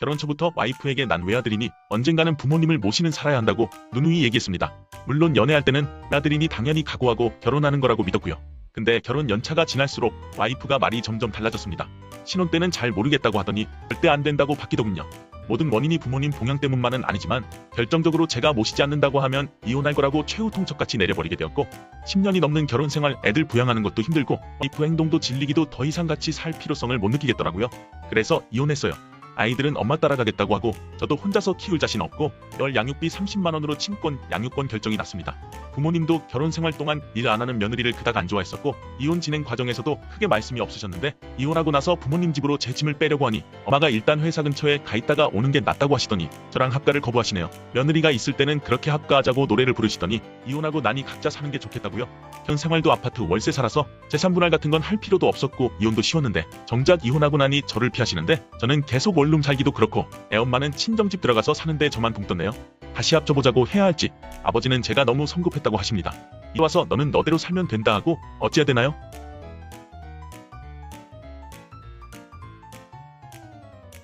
결혼 초부터 와이프에게 난 외아들이니 언젠가는 부모님을 모시는 살아야 한다고 누누이 얘기했습니다. 물론 연애할 때는 외아들이니 당연히 각오하고 결혼하는 거라고 믿었고요. 근데 결혼 연차가 지날수록 와이프가 말이 점점 달라졌습니다. 신혼 때는 잘 모르겠다고 하더니 절대 안 된다고 바뀌더군요. 모든 원인이 부모님 봉양 때문만은 아니지만 결정적으로 제가 모시지 않는다고 하면 이혼할 거라고 최후 통첩같이 내려버리게 되었고 10년이 넘는 결혼 생활 애들 부양하는 것도 힘들고 와이프 행동도 질리기도 더 이상 같이 살 필요성을 못 느끼겠더라고요. 그래서 이혼했어요. 아이들은 엄마 따라가겠다고 하고 저도 혼자서 키울 자신 없고 열 양육비 30만 원으로 친권 양육권 결정이 났습니다. 부모님도 결혼 생활 동안 일 안 하는 며느리를 그닥 안 좋아했었고 이혼 진행 과정에서도 크게 말씀이 없으셨는데 이혼하고 나서 부모님 집으로 제 짐을 빼려고 하니 엄마가 일단 회사 근처에 가 있다가 오는 게 낫다고 하시더니 저랑 합가를 거부하시네요. 며느리가 있을 때는 그렇게 합가하자고 노래를 부르시더니 이혼하고 나니 각자 사는 게 좋겠다고요. 현 생활도 아파트 월세 살아서 재산 분할 같은 건 할 필요도 없었고 이혼도 쉬웠는데 정작 이혼하고 나니 저를 피하시는데 저는 계속 원룸 살기도 그렇고 애엄마는 친정집 들어가서 사는데 저만 동떴네요. 다시 합쳐보자고 해야 할지 아버지는 제가 너무 성급했다고 하십니다. 이 와서 너는 너대로 살면 된다 하고 어찌해야 되나요?